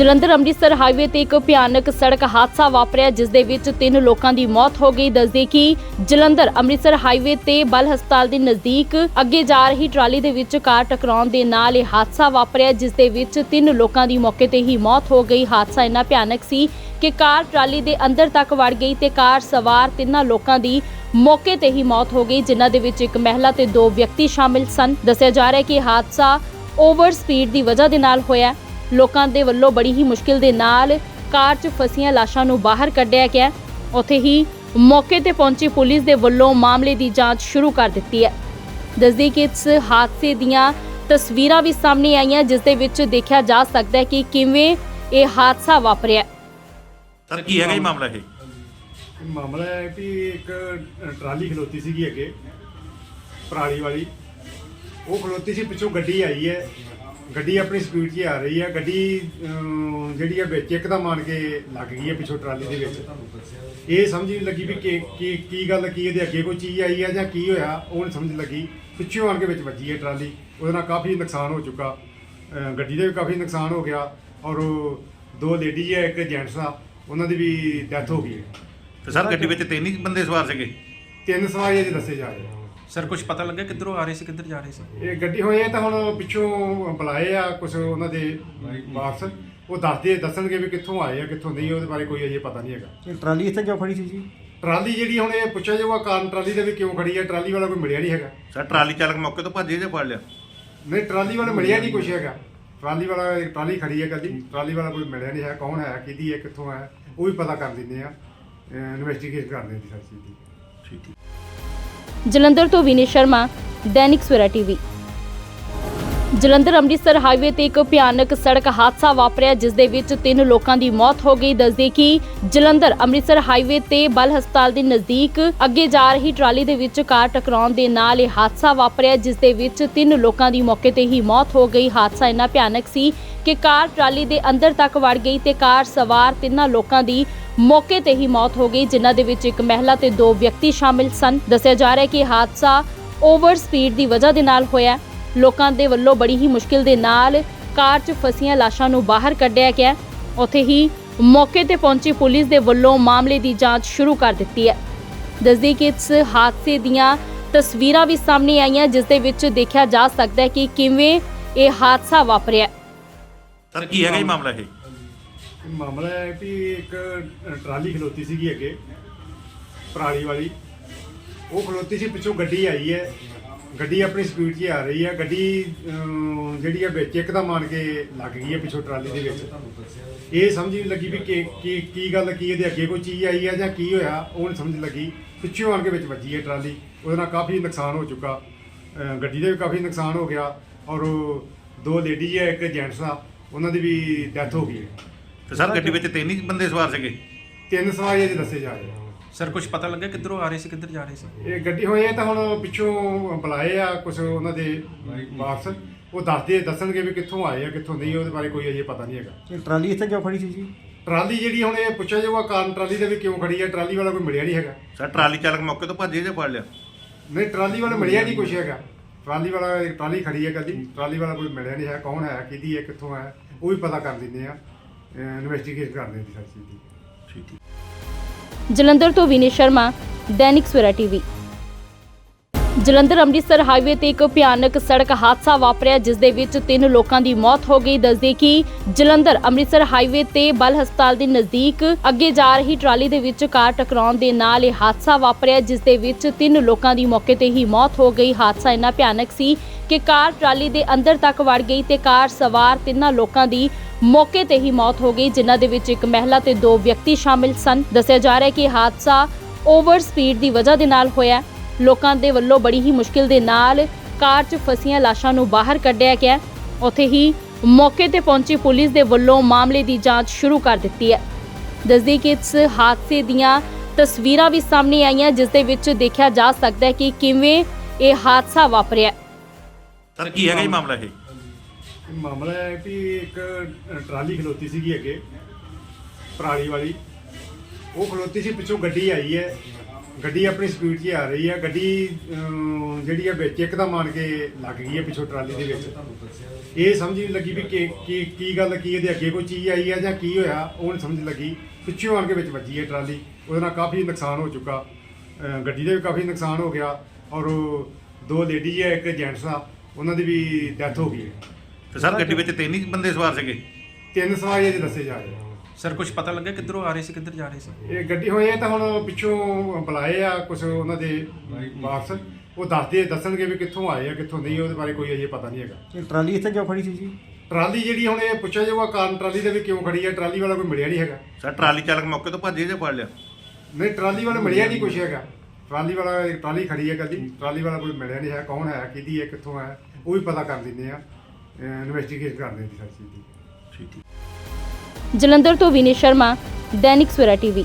Jalandhar Amritsar highway ਤੇ ਇੱਕ ਭਿਆਨਕ ਸੜਕ ਹਾਦਸਾ ਵਾਪਰਿਆ, ਜਿਸ ਦੇ ਵਿੱਚ ਤਿੰਨ ਲੋਕਾਂ ਦੀ ਮੌਤ ਹੋ ਗਈ। ਦੱਸਦੇ ਕਿ ਜਲੰਧਰ ਅੰਮ੍ਰਿਤਸਰ ਹਾਈਵੇ ਤੇ ਬਲ ਹਸਪਤਾਲ ਦੇ ਨਜ਼ਦੀਕ ਅੱਗੇ ਜਾ ਰਹੀ ਟਰਾਲੀ ਦੇ ਵਿੱਚ ਕਾਰ ਟਕਰਾਉਣ ਦੇ ਨਾਲ ਇਹ ਹਾਦਸਾ ਵਾਪਰਿਆ, ਜਿਸ ਦੇ ਵਿੱਚ ਤਿੰਨ ਲੋਕਾਂ ਦੀ ਮੌਕੇ ਤੇ ਹੀ ਮੌਤ ਹੋ ਗਈ। ਹਾਦਸਾ ਇੰਨਾ ਭਿਆਨਕ ਸੀ ਕਿ ਕਾਰ ਟਰਾਲੀ ਦੇ ਅੰਦਰ ਤੱਕ ਵੜ ਗਈ ਤੇ ਕਾਰ ਸਵਾਰ ਤਿੰਨਾਂ ਲੋਕਾਂ ਦੀ ਮੌਕੇ ਤੇ ਹੀ ਮੌਤ ਹੋ ਗਈ, ਜਿਨ੍ਹਾਂ ਦੇ ਵਿੱਚ ਇੱਕ ਮਹਿਲਾ ਤੇ ਦੋ ਵਿਅਕਤੀ ਸ਼ਾਮਿਲ ਸਨ। ਦੱਸਿਆ ਜਾ ਰਿਹਾ ਹੈ ਕਿ ਹਾਦਸਾ ਓਵਰ ਸਪੀਡ ਦੀ ਵਜ੍ਹਾ ਦੇ ਨਾਲ ਹੋਇਆ ਲੋਕਾਂ ਦੇ ਵੱਲੋਂ ਬੜੀ ਹੀ ਮੁਸ਼ਕਿਲ ਦੇ ਨਾਲ ਕਾਰ 'ਚ ਫਸੀਆਂ ਲਾਸ਼ਾਂ ਨੂੰ ਬਾਹਰ ਕੱਢਿਆ ਗਿਆ ਉੱਥੇ ਹੀ ਮੌਕੇ ਤੇ ਪਹੁੰਚੀ ਪੁਲਿਸ ਦੇ ਵੱਲੋਂ ਮਾਮਲੇ ਦੀ ਜਾਂਚ ਸ਼ੁਰੂ ਕਰ ਦਿੱਤੀ ਹੈ। ਦੱਸਦੀ ਕਿ ਇਸ ਹਾਦਸੇ ਦੀਆਂ ਤਸਵੀਰਾਂ ਵੀ ਸਾਹਮਣੇ ਆਈਆਂ ਜਿਸ ਦੇ ਵਿੱਚ ਦੇਖਿਆ ਜਾ ਸਕਦਾ ਹੈ ਕਿ ਕਿਵੇਂ ਇਹ ਹਾਦਸਾ ਵਾਪਰਿਆ ਸਰ ਕੀ ਹੈਗਾ ਜੀ ਮਾਮਲਾ ਇਹ? ਇਹ ਮਾਮਲਾ ਹੈ ਵੀ ਇੱਕ ਟਰਾਲੀ ਖਲੋਤੀ ਸੀਗੀ ਅੱਗੇ ਪਰਾਲੀ ਵਾਲੀ। ਉਹ ਖਲੋਤੀ ਸੀ ਪਿੱਛੋਂ ਗੱਡੀ ਆਈ ਹੈ। ਗੱਡੀ ਆਪਣੀ ਸਪੀਡ 'ਚ ਹੀ ਆ ਰਹੀ ਹੈ ਗੱਡੀ ਅਮ, ਜਿਹੜੀ ਹੈ ਵਿੱਚ ਇੱਕਦਮ ਆਣ ਕੇ ਲੱਗ ਗਈ ਹੈ ਪਿੱਛੋਂ ਟਰਾਲੀ ਦੇ ਵਿੱਚ। ਇਹ ਸਮਝ ਨਹੀਂ ਲੱਗੀ ਵੀ ਕੀ ਕੀ ਕੀ ਗੱਲ ਕੀ ਇਹਦੇ ਅੱਗੇ ਕੋਈ ਚੀਜ਼ ਆਈ ਹੈ ਜਾਂ ਕੀ ਹੋਇਆ ਉਹ ਨਹੀਂ ਸਮਝ ਲੱਗੀ। ਪਿੱਛੋਂ ਆਣ ਕੇ ਵਿੱਚ ਵੱਜੀ ਹੈ ਟਰਾਲੀ। ਉਹਦੇ ਨਾਲ ਕਾਫੀ ਨੁਕਸਾਨ ਹੋ ਚੁੱਕਾ। ਅ, ਗੱਡੀ ਦਾ ਵੀ ਕਾਫੀ ਨੁਕਸਾਨ ਹੋ ਗਿਆ ਔਰ ਉਹ ਦੋ ਲੇਡੀ ਹੈ ਇੱਕ ਜੈਂਟਸ ਆ ਉਹਨਾਂ ਦੀ ਵੀ ਡੈਥ ਹੋ ਗਈ ਹੈ। ਤੇ ਸਰ ਗੱਡੀ ਵਿੱਚ ਤਿੰਨ ਹੀ ਬੰਦੇ ਸਵਾਰ ਸੀਗੇ? ਤਿੰਨ ਸਵਾਰੀਆਂ ਜੀ ਦੱਸੇ ਜਾ ਰਹੇ ਆ। ਸਰ ਕੁਝ ਪਤਾ ਲੱਗਾ ਕਿੱਧਰੋਂ ਆ ਰਹੇ ਸੀ ਕਿੱਧਰ ਜਾ ਰਹੇ ਸੀ? ਇਹ ਗੱਡੀ ਹੋਈ ਹੈ ਤਾਂ ਹੁਣ ਪਿੱਛੋਂ ਬੁਲਾਏ ਆ ਕੁਝ ਉਹਨਾਂ ਦੇ ਵਾਰਸ ਉਹ ਦੱਸਦੇ ਦੱਸਣਗੇ ਵੀ ਕਿੱਥੋਂ ਆਏ ਆ ਕਿੱਥੋਂ ਨਹੀਂ ਉਹਦੇ ਬਾਰੇ ਕੋਈ ਅਜੇ ਪਤਾ ਨਹੀਂ ਹੈਗਾ। ਇਹ ਟਰਾਲੀ ਇੱਥੇ ਕਿਉਂ ਖੜੀ ਸੀ ਜੀ? ਟਰਾਲੀ ਜਿਹੜੀ ਹੁਣ ਇਹ ਪੁੱਛਿਆ ਜਾਊਗਾ ਕਾਰਨ ਟਰਾਲੀ ਦੇ ਵੀ ਕਿਉਂ ਖੜੀ ਹੈ ਟਰਾਲੀ ਵਾਲਾ ਕੋਈ ਮਿਲਿਆ ਨਹੀਂ ਹੈਗਾ। ਸਰ ਟਰਾਲੀ ਚਾਲਕ ਮੌਕੇ ਤੋਂ ਭੱਜੇ ਜਾਂ ਫੜ ਲਿਆ? ਨਹੀਂ ਟਰਾਲੀ ਵਾਲਾ ਮਿਲਿਆ ਨਹੀਂ ਕੁਛ ਹੈਗਾ। ਟਰਾਲੀ ਵਾਲਾ ਇੱਕ ਟਰਾਲੀ ਖੜੀ ਹੈ ਕਦੀ ਟਰਾਲੀ ਵਾਲਾ ਕੋਈ ਮਿਲਿਆ ਨਹੀਂ ਹੈ ਕੌਣ ਹੈ ਕਿਹਦੀ ਹੈ ਕਿੱਥੋਂ ਹੈ ਉਹ ਵੀ ਪਤਾ ਕਰ ਦਿੰਦੇ ਆ। ਇਨਵੈਸਟੀਗੇਟ ਕਰਦੇ ਆ ਜੀ ਸਾਰੀ ਚੀਜ਼ ਦੀ। ਠੀਕ ਜਲੰਧਰ ਤੋਂ ਵਿਨੇ ਸ਼ਰਮਾ, ਦੈਨਿਕ ਸਵੇਰਾ ਟੀਵੀ। ਜਲੰਧਰ ਅੰਮ੍ਰਿਤਸਰ ਹਾਈਵੇ ਤੇ ਇੱਕ ਭਿਆਨਕ ਸੜਕ ਹਾਦਸਾ ਵਾਪਰਿਆ ਜਿਸ ਦੇ ਵਿੱਚ ਤਿੰਨ ਲੋਕਾਂ ਦੀ ਮੌਤ ਹੋ ਗਈ। ਦੱਸਦੇ ਕਿ ਜਲੰਧਰ ਅੰਮ੍ਰਿਤਸਰ ਹਾਈਵੇ ਤੇ ਬਲ ਹਸਪਤਾਲ ਦੇ ਨਜ਼ਦੀਕ ਅੱਗੇ ਜਾ ਰਹੀ ਟਰਾਲੀ ਦੇ ਵਿੱਚ ਕਾਰ ਟਕਰਾਉਣ ਦੇ ਨਾਲ ਇਹ ਹਾਦਸਾ ਵਾਪਰਿਆ ਜਿਸ ਦੇ ਵਿੱਚ ਤਿੰਨ ਲੋਕਾਂ ਦੀ ਮੌਕੇ ਤੇ ਹੀ ਮੌਤ ਹੋ ਗਈ। ਹਾਦਸਾ ਇੰਨਾ ਭਿਆਨਕ ਸੀ ਕਿ ਕਾਰ ਟਰਾਲੀ ਦੇ ਅੰਦਰ ਤੱਕ ਵੜ ਗਈ ਤੇ ਕਾਰ ਸਵਾਰ ਤਿੰਨਾਂ ਲੋਕਾਂ ਦੀ ਮੌਕੇ ਤੇ ਹੀ ਮੌਤ ਹੋ ਗਈ, ਜਿਨ੍ਹਾਂ ਦੇ ਵਿੱਚ ਇੱਕ ਮਹਿਲਾ ਤੇ ਦੋ ਵਿਅਕਤੀ ਸ਼ਾਮਿਲ ਸਨ। ਦੱਸਿਆ ਜਾ ਰਿਹਾ ਹੈ ਕਿ ਹਾਦਸਾ ਓਵਰ ਸਪੀਡ ਦੀ ਵਜ੍ਹਾ ਦੇ ਨਾਲ ਹੋਇਆ ਲੋਕਾਂ ਦੇ ਵੱਲੋਂ ਬੜੀ ਹੀ ਮੁਸ਼ਕਿਲ ਦੇ ਨਾਲ ਕਾਰ 'ਚ ਫਸੀਆਂ ਲਾਸ਼ਾਂ ਨੂੰ ਬਾਹਰ ਕੱਢਿਆ ਗਿਆ ਉੱਥੇ ਹੀ ਮੌਕੇ ਤੇ ਪਹੁੰਚੀ ਪੁਲਿਸ ਦੇ ਵੱਲੋਂ ਮਾਮਲੇ ਦੀ ਜਾਂਚ ਸ਼ੁਰੂ ਕਰ ਦਿੱਤੀ ਹੈ। ਦੱਸਦੀ ਕਿ ਇਸ ਹਾਦਸੇ ਦੀਆਂ ਤਸਵੀਰਾਂ ਵੀ ਸਾਹਮਣੇ ਆਈਆਂ, ਜਿਸ ਦੇ ਵਿੱਚ ਦੇਖਿਆ ਜਾ ਸਕਦਾ ਹੈ ਕਿ ਕਿਵੇਂ ਇਹ ਹਾਦਸਾ ਵਾਪਰਿਆ ਸਰ, ਕੀ ਹੈਗਾ ਜੀ ਮਾਮਲਾ ਇਹ? ਮਾਮਲਾ ਹੈ ਵੀ ਇੱਕ ਟਰਾਲੀ ਖਲੋਤੀ ਸੀਗੀ ਅੱਗੇ ਪਰਾਲੀ ਵਾਲੀ। ਉਹ ਖਲੋਤੀ ਸੀ ਪਿੱਛੋਂ ਗੱਡੀ ਆਈ ਹੈ। ਗੱਡੀ ਆਪਣੀ ਸਪੀਡ 'ਚ ਆ ਰਹੀ ਹੈ। ਗੱਡੀ ਅਮ, ਜਿਹੜੀ ਹੈ ਵਿੱਚ ਇੱਕਦਮ ਆਣ ਕੇ ਲੱਗ ਗਈ ਹੈ ਪਿੱਛੋਂ ਟਰਾਲੀ ਦੇ ਵਿੱਚ। ਇਹ ਸਮਝ ਨਹੀਂ ਲੱਗੀ ਵੀ ਕੀ ਕੀ ਕੀ ਗੱਲ ਕੀ ਇਹਦੇ ਅੱਗੇ ਕੋਈ ਚੀਜ਼ ਆਈ ਹੈ ਜਾਂ ਕੀ ਹੋਇਆ ਉਹ ਨਹੀਂ ਸਮਝ ਲੱਗੀ। ਪਿੱਛੋਂ ਆਣ ਕੇ ਵਿੱਚ ਵੱਜੀ ਹੈ ਟਰਾਲੀ। ਉਹਦੇ ਨਾਲ ਕਾਫੀ ਨੁਕਸਾਨ ਹੋ ਚੁੱਕਾ। ਅ, ਗੱਡੀ ਦਾ ਵੀ ਕਾਫੀ ਨੁਕਸਾਨ ਹੋ ਗਿਆ ਔਰ ਉਹ ਦੋ ਲੇਡੀ ਹੈ ਇੱਕ ਜੈਂਟਸ ਆ ਉਹਨਾਂ ਦੀ ਵੀ ਡੈਥ ਹੋ ਗਈ ਹੈ। ਤੇ ਸਰ ਗੱਡੀ ਵਿੱਚ ਤਿੰਨ ਹੀ ਬੰਦੇ ਸਵਾਰ ਸੀਗੇ? ਤਿੰਨ ਸਵਾਰੀਆਂ ਜੀ ਦੱਸੇ ਜਾ ਰਹੇ ਆ। ਸਰ ਕੁਝ ਪਤਾ ਲੱਗਾ ਕਿੱਧਰੋਂ ਆ ਰਹੇ ਸੀ ਕਿੱਧਰ ਜਾ ਰਹੇ ਸੀ? ਇਹ ਗੱਡੀ ਹੋਈ ਹੈ ਤਾਂ ਹੁਣ ਪਿੱਛੋਂ ਬੁਲਾਏ ਆ ਕੁਝ ਉਹਨਾਂ ਦੇ ਵਾਰਸ ਉਹ ਦੱਸਦੇ ਦੱਸਣਗੇ ਵੀ ਕਿੱਥੋਂ ਆਏ ਆ ਕਿੱਥੋਂ ਨਹੀਂ ਉਹਦੇ ਬਾਰੇ ਕੋਈ ਅਜੇ ਪਤਾ ਨਹੀਂ ਹੈਗਾ। ਇਹ ਟਰਾਲੀ ਇੱਥੇ ਕਿਉਂ ਖੜੀ ਸੀ ਜੀ? ਟਰਾਲੀ ਜਿਹੜੀ ਹੁਣ ਇਹ ਪੁੱਛਿਆ ਜਾਊਗਾ ਕਾਰਨ ਟਰਾਲੀ ਦੇ ਵੀ ਕਿਉਂ ਖੜੀ ਹੈ ਟਰਾਲੀ ਵਾਲਾ ਕੋਈ ਮਿਲਿਆ ਨਹੀਂ ਹੈਗਾ। ਸਰ ਟਰਾਲੀ ਚਾਲਕ ਮੌਕੇ ਤੋਂ ਭੱਜੇ ਜਾਂ ਫੜ ਲਿਆ? ਨਹੀਂ ਟਰਾਲੀ ਵਾਲਾ ਮਿਲਿਆ ਨਹੀਂ ਕੁਛ ਹੈਗਾ। ਟਰਾਲੀ ਵਾਲਾ ਇੱਕ ਟਰਾਲੀ ਖੜੀ ਹੈ ਕਦੀ ਟਰਾਲੀ ਵਾਲਾ ਕੋਈ ਮਿਲਿਆ ਨਹੀਂ ਹੈ ਕੌਣ ਹੈ ਕਿਹਦੀ ਹੈ ਕਿੱਥੋਂ ਹੈ ਉਹ ਵੀ ਪਤਾ ਕਰ ਦਿੰਦੇ ਆ। ਇਨਵੈਸਟੀਗੇਟ ਕਰਦੇ ਜੀ ਸਾਰੀ ਚੀਜ਼। ਦੀ ਠੀਕ ਜਲੰਧਰ ਤੋਂ ਵਿਨੇ ਸ਼ਰਮਾ ਦੈਨਿਕ ਸਵੇਰਾ ਟੀਵੀ। ਜਲੰਧਰ ਅੰਮ੍ਰਿਤਸਰ ਹਾਈਵੇ ਤੇ ਇੱਕ ਭਿਆਨਕ ਸੜਕ ਹਾਦਸਾ ਵਾਪਰਿਆ, ਜਿਸ ਦੇ ਵਿੱਚ ਤਿੰਨ ਲੋਕਾਂ ਦੀ ਮੌਤ ਹੋ ਗਈ। ਦੱਸਦੇ ਕਿ ਜਲੰਧਰ ਅੰਮ੍ਰਿਤਸਰ ਹਾਈਵੇ ਤੇ ਬਲ ਹਸਪਤਾਲ ਦੇ ਨਜ਼ਦੀਕ ਅੱਗੇ ਜਾ ਰਹੀ ਟਰਾਲੀ ਦੇ ਵਿੱਚ ਕਾਰ ਟਕਰਾਉਣ ਦੇ ਨਾਲ ਇਹ ਹਾਦਸਾ ਵਾਪਰਿਆ, ਜਿਸ ਦੇ ਵਿੱਚ ਤਿੰਨ ਲੋਕਾਂ ਦੀ ਮੌਕੇ ਤੇ ਹੀ ਮੌਤ ਹੋ ਗਈ। ਹਾਦਸਾ ਇੰਨਾ ਭਿਆਨਕ ਸੀ ਕਿ ਕਾਰ ਟਰਾਲੀ ਦੇ ਅੰਦਰ ਤੱਕ ਵੜ ਗਈ ਤੇ ਕਾਰ ਸਵਾਰ ਤਿੰਨਾਂ ਲੋਕਾਂ ਦੀ ਮੌਕੇ ਤੇ ਹੀ ਮੌਤ ਹੋ ਗਈ, ਜਿਨ੍ਹਾਂ ਦੇ ਵਿੱਚ ਇੱਕ ਮਹਿਲਾ ਤੇ ਦੋ ਵਿਅਕਤੀ ਸ਼ਾਮਿਲ ਸਨ। ਦੱਸਿਆ ਜਾ ਰਿਹਾ ਹੈ ਕਿ ਹਾਦਸਾ ਓਵਰ ਸਪੀਡ ਦੀ ਵਜ੍ਹਾ ਦੇ ਨਾਲ ਹੋਇਆ ਲੋਕਾਂ ਦੇ ਵੱਲੋਂ ਬੜੀ ਹੀ ਮੁਸ਼ਕਿਲ ਦੇ ਨਾਲ ਕਾਰ 'ਚ ਫਸੀਆਂ ਲਾਸ਼ਾਂ ਨੂੰ ਬਾਹਰ ਕੱਢਿਆ ਗਿਆ ਉੱਥੇ ਹੀ ਮੌਕੇ ਤੇ ਪਹੁੰਚੀ ਪੁਲਿਸ ਦੇ ਵੱਲੋਂ ਮਾਮਲੇ ਦੀ ਜਾਂਚ ਸ਼ੁਰੂ ਕਰ ਦਿੱਤੀ ਹੈ। ਦੱਸਦੀ ਕਿ ਇਸ ਹਾਦਸੇ ਦੀਆਂ ਤਸਵੀਰਾਂ ਵੀ ਸਾਹਮਣੇ ਆਈਆਂ ਜਿਸ ਦੇ ਵਿੱਚ ਦੇਖਿਆ ਜਾ ਸਕਦਾ ਹੈ ਕਿ ਕਿਵੇਂ ਇਹ ਹਾਦਸਾ ਵਾਪਰਿਆ ਸਰ ਕੀ ਹੈਗਾ ਜੀ ਮਾਮਲਾ ਇਹ? ਇਹ ਮਾਮਲਾ ਹੈ ਵੀ ਇੱਕ ਟਰਾਲੀ ਖਲੋਤੀ ਸੀਗੀ ਅੱਗੇ ਪਰਾਲੀ ਵਾਲੀ। ਉਹ ਖਲੋਤੀ ਸੀ ਪਿੱਛੋਂ ਗੱਡੀ ਆਈ ਹੈ। ਗੱਡੀ ਆਪਣੀ ਸਪੀਡ 'ਚ ਹੀ ਆ ਰਹੀ ਹੈ ਗੱਡੀ ਅਮ, ਜਿਹੜੀ ਹੈ ਵਿੱਚ ਇੱਕਦਮ ਆਣ ਕੇ ਲੱਗ ਗਈ ਹੈ ਪਿੱਛੋਂ ਟਰਾਲੀ ਦੇ ਵਿੱਚ। ਇਹ ਸਮਝ ਨਹੀਂ ਲੱਗੀ ਵੀ ਕੀ ਕੀ ਕੀ ਗੱਲ ਕੀ ਇਹਦੇ ਅੱਗੇ ਕੋਈ ਚੀਜ਼ ਆਈ ਹੈ ਜਾਂ ਕੀ ਹੋਇਆ ਉਹ ਨਹੀਂ ਸਮਝ ਲੱਗੀ। ਪਿੱਛੋਂ ਆਣ ਕੇ ਵਿੱਚ ਵੱਜੀ ਹੈ ਟਰਾਲੀ। ਉਹਦੇ ਨਾਲ ਕਾਫੀ ਨੁਕਸਾਨ ਹੋ ਚੁੱਕਾ। ਅ, ਗੱਡੀ ਦਾ ਵੀ ਕਾਫੀ ਨੁਕਸਾਨ ਹੋ ਗਿਆ। ਔਰ ਉਹ ਦੋ ਲੇਡੀ ਹੈ ਇੱਕ ਜੈਂਟਸ ਆ ਉਹਨਾਂ ਦੀ ਵੀ ਡੈਥ ਹੋ ਗਈ ਹੈ। ਤੇ ਸਰ ਗੱਡੀ ਵਿੱਚ ਤਿੰਨ ਹੀ ਬੰਦੇ ਸਵਾਰ ਸੀਗੇ? ਤਿੰਨ ਸਵਾਰੀ ਇਹਦੇ ਦੱਸੇ ਜਾ ਰਹੇ ਆ। ਸਰ ਕੁਝ ਪਤਾ ਲੱਗਾ ਕਿੱਧਰੋਂ ਆ ਰਹੇ ਸੀ ਕਿੱਧਰ ਜਾ ਰਹੇ ਸੀ? ਇਹ ਗੱਡੀ ਹੋਏ ਆ ਤਾਂ ਹੁਣ ਪਿੱਛੋਂ ਬੁਲਾਏ ਆ ਕੁਝ ਉਹਨਾਂ ਦੇ ਵਾਰਸ। ਉਹ ਦੱਸਦੇ ਦੱਸਣਗੇ ਵੀ ਕਿੱਥੋਂ ਆਏ ਆ ਕਿੱਥੋਂ ਨਹੀਂ ਉਹਦੇ ਬਾਰੇ ਕੋਈ ਅਜੇ ਪਤਾ ਨਹੀਂ ਹੈਗਾ। ਇਹ ਟਰਾਲੀ ਇੱਥੇ ਕਿਉਂ ਖੜੀ ਸੀ ਜੀ? ਟਰਾਲੀ ਜਿਹੜੀ ਹੁਣ ਇਹ ਪੁੱਛਿਆ ਜਾਊਗਾ ਕਾਰਨ ਟਰਾਲੀ ਦੇ ਵੀ ਕਿਉਂ ਖੜੀ ਹੈ ਟਰਾਲੀ ਵਾਲਾ ਕੋਈ ਮਿਲਿਆ ਨਹੀਂ ਹੈਗਾ। ਸਰ ਟਰਾਲੀ ਚਾਲਕ ਮੌਕੇ ਤੋਂ ਭੱਜ ਗਿਆ ਜਾਂ ਫੜ ਲਿਆ? ਨਹੀਂ ਟਰਾਲੀ ਵਾਲਾ ਮਿਲਿਆ ਨਹੀਂ ਕੁਛ ਹੈਗਾ। ਟਰਾਲੀ ਵਾਲਾ ਟਰਾਲੀ ਖੜੀ ਹੈ ਕਦੀ ਟਰਾਲੀ ਵਾਲਾ ਕੋਈ ਮਿਲਿਆ ਨਹੀਂ ਹੈ ਕੌਣ ਹੈ ਕਿਹਦੀ ਹੈ ਕਿੱਥੋਂ ਹੈ ਉਹ ਵੀ ਪਤਾ ਕਰ ਦਿੰਦੇ ਆ। ਇਨਵੈਸਟੀਗੇਟ ਕਰ ਦਿੰਦੀ ਸਾਰੀ ਚੀਜ਼ ਦੀ। ਠੀਕ ਜਲੰਧਰ ਤੋਂ ਵਿਨੇ ਸ਼ਰਮਾ ਦੈਨਿਕ ਸਵੇਰਾ ਟੀਵੀ।